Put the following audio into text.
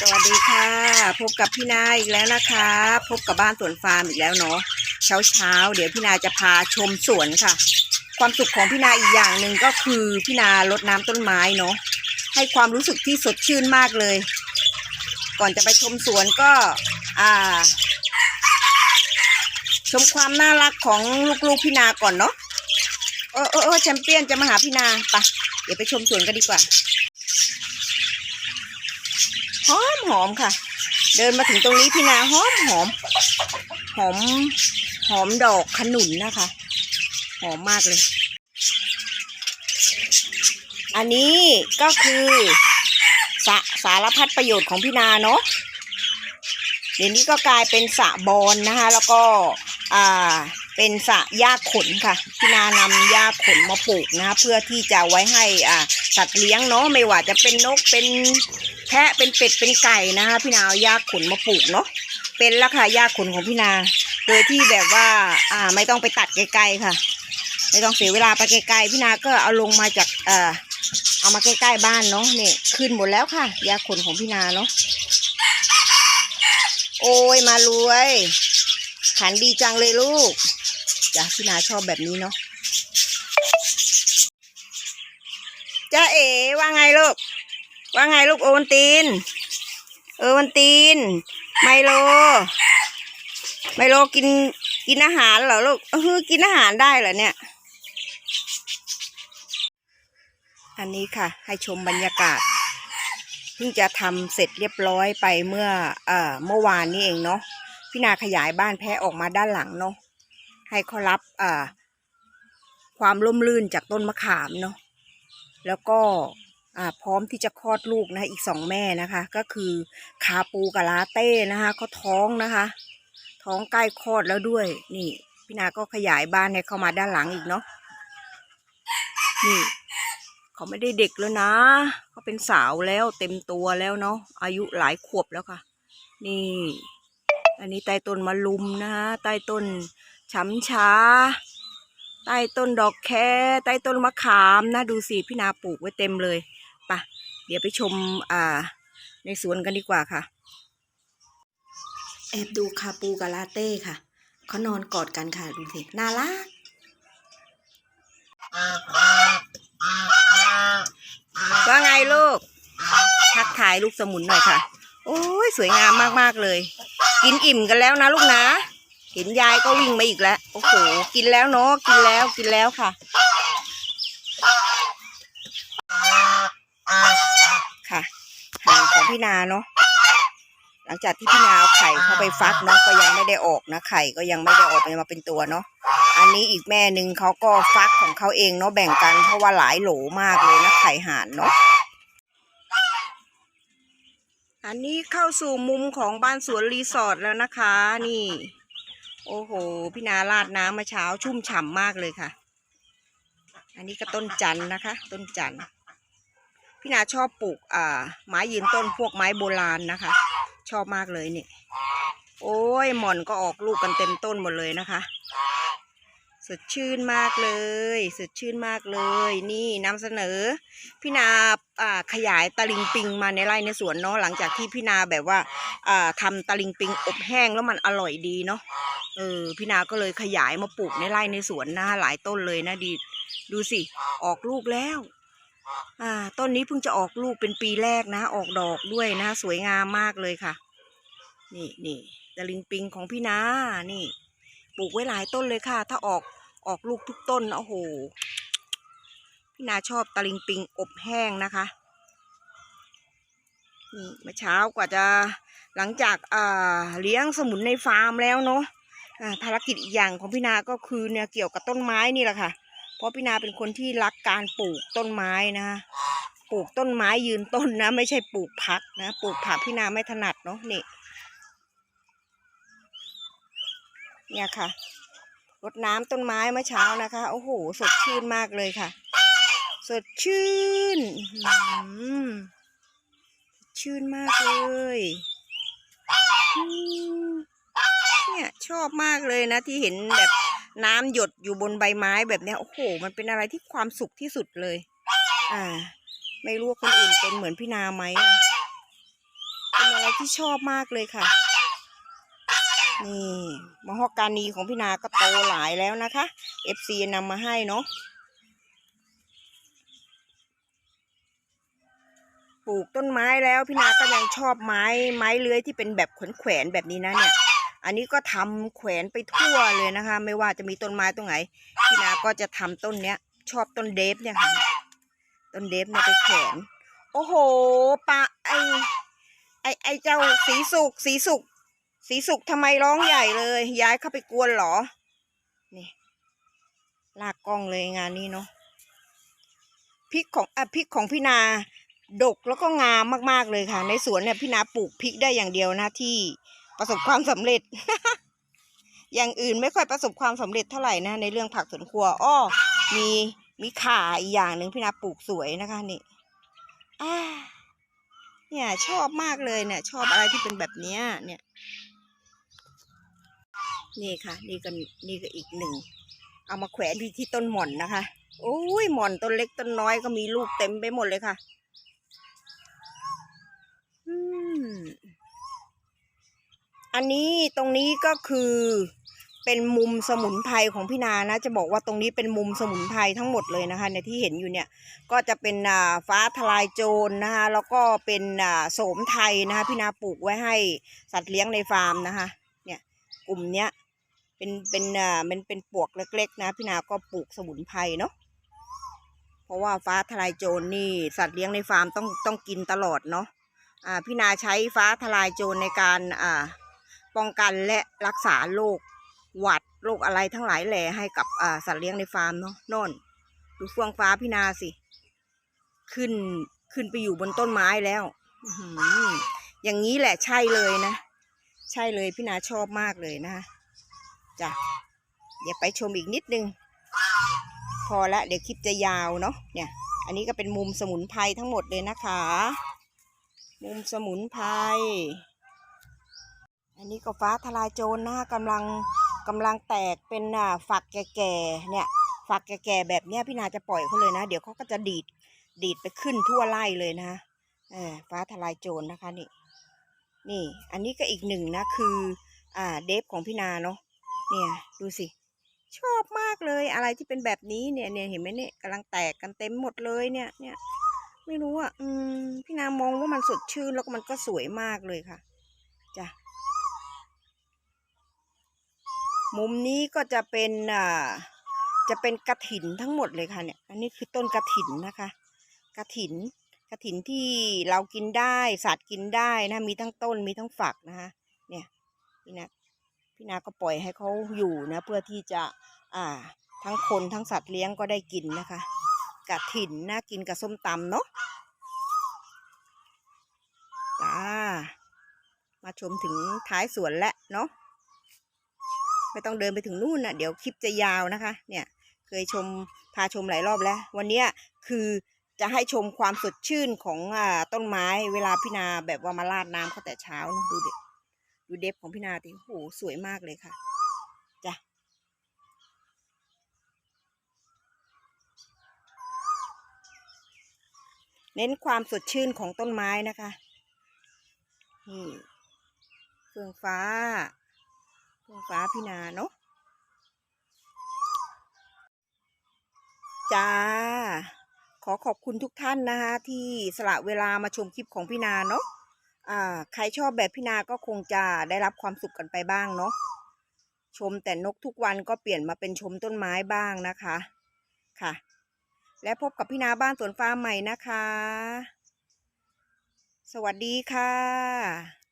สวัสดีค่ะ พบกับพี่นาอีกแล้วนะคะ พบกับบ้านสวนฟาร์มอีกแล้วเนาะเช้าเช้าเดี๋ยวพี่นาจะพาชมสวนค่ะ ความสุขของพี่นาอีกอย่างหนึ่งก็คือพี่นารดน้ำต้นไม้เนาะให้ความรู้สึกที่สดชื่นมากเลย ก่อนจะไปชมสวนก็อ่า ชมความน่ารักของลูกๆพี่นาก่อนเนาะเออเออแชมเปี้ยนจะมาหาพี่นาไปเดี๋ยวไปชมสวนกันดีกว่า หอมหอมค่ะ เดินมาถึงตรงนี้พี่นาหอมหอม หอมหอมดอกขนุนนะคะ หอมมากเลย อันนี้ก็คือสะสารพัดประโยชน์ของพี่นาเนาะเดี๋ยวนี้ก็กลายเป็นสะบอนนะคะ แล้วก็อ่าเป็นสะหญ้าขนค่ะพี่นานำหญ้าขนมาปลูกนะคะเพื่อที่จะไว้ให้อ่าสัตว์เลี้ยงเนาะไม่ว่าจะเป็นนกเป็น แพะเป็นเป็ดเป็นไก่นะคะ พี่นาเอาหญ้าขนมาปลูกเนาะเป็นแล้วค่ะหญ้าขนของพี่นา โดยที่แบบว่า อ่า ไม่ต้องไปตัดไกลๆค่ะ ไม่ต้องเสียเวลาไปไกลๆพี่นาก็เอาลงมาจากเอ่อเอามาใกล้ๆบ้านเนาะนี่ขึ้นหมดแล้วค่ะหญ้าขนของพี่นาเนาะโอ้ยมารวยขันดีจังเลยลูกจ้ะพี่นาชอบแบบนี้เนาะจ้าเอ๋ว่าไงลูก ว่าไงลูกโอวันตีน เออวันตีน ไมโล ไมโลกินกินอาหารเหรอลูกเออกินอาหารได้เหรอเนี่ย อันนี้ค่ะ ให้ชมบรรยากาศเพิ่งจะทำเสร็จเรียบร้อยไปเมื่อเอ่อเมื่อวานนี้เองเนาะพี่นาขยายบ้านแพะออกมาด้านหลังเนาะให้เขารับเอ่อความร่มรื่นจากต้นมะขามเนาะแล้วก็ พร้อมที่จะคลอดลูกนะคะอีกสองแม่นะคะ ก็คือคาปูกับลาเต้นะคะเขาท้องนะคะ ท้องใกล้คลอดแล้วด้วย นี่พี่นาก็ขยายบ้านให้เข้ามาด้านหลังอีกเนาะนี่เขาไม่ได้เด็กแล้วนะเขาเป็นสาวแล้วเต็มตัวแล้วเนาะอายุหลายขวบแล้วค่ะ นี่ อันนี้ใต้ต้นมะลุมนะคะใต้ต้นช้ำช้าใต้ต้นดอกแคใต้ต้นมะขามนะ ดูสิพี่นาปลูกไว้เต็มเลย ปะเดี๋ยวไปชมอ่าในสวนกันดีกว่าค่ะ แอบดูคาปูกับลาเต้ค่ะ เขานอนกอดกันค่ะดูสิน่ารักว่าไงลูก ทักทายลูกสมุนหน่อยค่ะ โอ้ยสวยงามมากๆเลย กินอิ่มกันแล้วนะลูกนะ เห็นยายก็วิ่งมาอีกแล้ว โอ้โห กินแล้วเนาะ กินแล้ว กินแล้วค่ะ ค่ะห่างของพี่นาเนาะหลังจากที่พี่นาเอาไข่เข้าไปฟักเนาะก็ยังไม่ได้ออกนะไข่ก็ยังไม่ได้ออกมาเป็นตัวเนาะอันนี้อีกแม่หนึ่งเขาก็ฟักของเขาเองเนาะแบ่งกันเพราะว่าหลายโหลมากเลยนะไข่ห่านเนาะอันนี้เข้าสู่มุมของบ้านสวนรีสอร์ทแล้วนะคะ นี่ โอ้โห พี่นาราดน้ำมาเช้าชุ่มฉ่ำมากเลยค่ะ อันนี้ก็ต้นจันนะคะ ต้นจันท พี่นาชอบปลูกอ่าไม้ยืนต้นพวกไม้โบราณนะคะ ชอบมากเลยนี่ โอ้ยหม่อนก็ออกลูกกันเต็มต้นหมดเลยนะคะสดชื่นมากเลยสดชื่นมากเลย นี่นำเสนอ พี่นาอ่าขยายตะลิงปิงมาในไร่ในสวนเนาะหลังจากที่พี่นาแบบว่าอ่าทำตะลิงปิงอบแห้งแล้วมันอร่อยดีเนาะเออพี่นาก็เลยขยายมาปลูกในไร่ในสวนนะหลายต้นเลยนะดี ดูสิ ออกลูกแล้ว อ่า ต้นนี้เพิ่งจะออกลูกเป็นปีแรกนะ ออกดอกด้วยนะ สวยงามมากเลยค่ะ นี่นี่ตะลิงปิงของพี่นานี่ ปลูกไว้หลายต้นเลยค่ะ ถ้าออกออกลูกทุกต้นนะโอ้โห พี่นาชอบตะลิงปิงอบแห้งนะคะ นี่เมื่อเช้ากว่าจะหลังจากอ่าเลี้ยงสมุนในฟาร์มแล้วเนาะภารกิจอีกอย่างของพี่นาก็คือเนี่ยเกี่ยวกับต้นไม้นี่แหละค่ะ เพราะพี่นาเป็นคนที่รักการปลูกต้นไม้นะคะปลูกต้นไม้ยืนต้นนะ ไม่ใช่ปลูกผักนะปลูกผักพี่นาไม่ถนัดเนาะนี่เนี่ยค่ะรดน้ำต้นไม้เมื่อเช้านะคะ โอ้โห สดชื่นมากเลยค่ะ สดชื่นอื้อหือชื่นมากเลยเนี่ยชอบมากเลยนะที่เห็นแบบ น้ำหยดอยู่บนใบไม้แบบเนี้ยโอ้โห มันเป็นอะไรที่ความสุขที่สุดเลย อ่า ไม่รู้ว่าคนอื่นเป็นเหมือนพี่นาไหมอะพี่นาที่ชอบมากเลยค่ะ นี่มะฮอกกานีของพี่นาก็โตหลายแล้วนะคะ FC นำมาให้เนาะปลูกต้นไม้แล้วพี่นาก็ยังชอบไม้ไม้เลื้อยที่เป็นแบบแขวนๆแบบนี้นะเนี่ย อันนี้ก็ทำแขวนไปทั่วเลยนะคะ ไม่ว่าจะมีต้นไม้ตรงไหนพี่นาก็จะทำต้นเนี้ย ชอบต้นเดฟเนี่ยค่ะ ต้นเดฟเนี่ยไปแขวนโอ้โหปะไอไอไอเจ้าสีสุกสีสุกสีสุกทำไมร้องใหญ่เลยย้ายเข้าไปกวนเหรอนี่ลากกล้องเลยงานนี้เนาะพริกของอะพริกของพี่นาดกแล้วก็งามมากๆเลยค่ะ ในสวนเนี่ยพี่นาปลูกพริกได้อย่างเดียวนะที่ ประสบความสำเร็จ อย่างอื่นไม่ค่อยประสบความสำเร็จเท่าไหร่นะ ในเรื่องผักสวนครัวอ้อมีมีขาอีกอย่างหนึ่งพี่นาปลูกสวยนะคะนี่อ่าเนี่ยชอบมากเลยเนี่ย ชอบอะไรที่เป็นแบบเนี้ย เนี่ย นี่ค่ะ นี่ก็นี่ก็อีกหนึ่ง เอามาแขวนที่ที่ต้นหม่อนนะคะโอ้ยหม่อนต้นเล็กต้นน้อยก็มีลูกเต็มไปหมดเลยค่ะ อืม อันนี้ตรงนี้ก็คือเป็นมุมสมุนไพรของพี่นานะ จะบอกว่าตรงนี้เป็นมุมสมุนไพรทั้งหมดเลยนะคะในที่เห็นอยู่เนี่ยก็จะเป็นฟ้าทลายโจรนะคะแล้วก็เป็นโสมไทยนะคะพี่นาปลูกไว้ให้สัตว์เลี้ยงในฟาร์มนะคะเนี่ยกลุ่มเนี้ยเป็นเป็นอ่ามันเป็นปวกเล็กๆนะพี่นาก็ปลูกสมุนไพรเนาะเพราะว่าฟ้าทลายโจรนี่สัตว์เลี้ยงในฟาร์มต้องต้องกินตลอดเนาะอ่าพี่นาใช้ฟ้าทลายโจรในการอ่า ป้องกันและรักษาโรคหวัดโรคอะไรทั้งหลายแหล่ให้กับสัตว์เลี้ยงในฟาร์มเนาะน่นดูฟืองฟ้าพี่นาสิ ขึ้นขึ้นไปอยู่บนต้นไม้แล้วอื้อหืออย่างนี้แหละใช่เลยนะ ใช่เลยพี่นาชอบมากเลยนะคะจ้ะเดี๋ยวไปชมอีกนิดนึง พอละเดี๋ยวคลิปจะยาวเนาะเนี่ย อันนี้ก็เป็นมุมสมุนไพรทั้งหมดเลยนะคะ มุมสมุนไพร อันนี้ก็ฟ้าทลายโจรนะกำลังกำลังแตกเป็นอ่าฝักแก่ๆเนี่ยฝักแก่ๆแบบเนี้ยพี่นาจะปล่อยเขาเลยนะ เดี๋ยวเขาก็จะดีดดีดไปขึ้นทั่วไร่เลยนะเออฟ้าทลายโจรนะคะนี่ นี่ อันนี้ก็อีกหนึ่งนะคือ อ่าเดฟของพี่นาเนาะเนี่ยดูสิ ชอบมากเลยอะไรที่เป็นแบบนี้เนี่ยเนี่ยเห็นไหมเนี่ยกำลังแตกกันเต็มหมดเลยเนี่ยเนี่ยไม่รู้อะอืมพี่นามองว่ามันสดชื่นแล้วก็มันก็สวยมากเลยค่ะ จ้ะ มุมนี้ก็จะเป็นอ่าจะเป็นกระถินทั้งหมดเลยค่ะเนี่ย อันนี้คือต้นกระถินนะคะ กระถินกระถินที่เรากินได้สัตว์กินได้นะ มีทั้งต้นมีทั้งฝักนะคะเนี่ยพี่นาพี่นาก็ปล่อยให้เขาอยู่นะเพื่อที่จะอ่าทั้งคนทั้งสัตว์เลี้ยงก็ได้กินนะคะกระถินนะกินกับส้มตำเนาะจ้ามาชมถึงท้ายสวนแล้วเนาะ ไม่ต้องเดินไปถึงนู่นนะเดี๋ยวคลิปจะยาวนะคะ เนี่ยเคยชมพาชมหลายรอบแล้ว วันนี้คือจะให้ชมความสดชื่นของอต้นไม้เวลาพี่นาแบบว่ามาราดน้ำเขาแต่เช้าเนาะดูเด็ดูเดฟของพี่นาดิโอ้โหสวยมากเลยค่ะจ้ะเน้นความสดชื่นของต้นไม้นะคะนี่เฟืองฟ้า ฟ้าพี่นาเนาะจ้า ขอขอบคุณทุกท่านนะคะที่สละเวลามาชมคลิปของพี่นาเนาะอ่าใครชอบแบบพี่นาก็คงจะได้รับความสุขกันไปบ้างเนาะชมแต่นกทุกวันก็เปลี่ยนมาเป็นชมต้นไม้บ้างนะคะค่ะ และพบกับพี่นาบ้านสวนฟ้าใหม่นะคะ สวัสดีค่ะ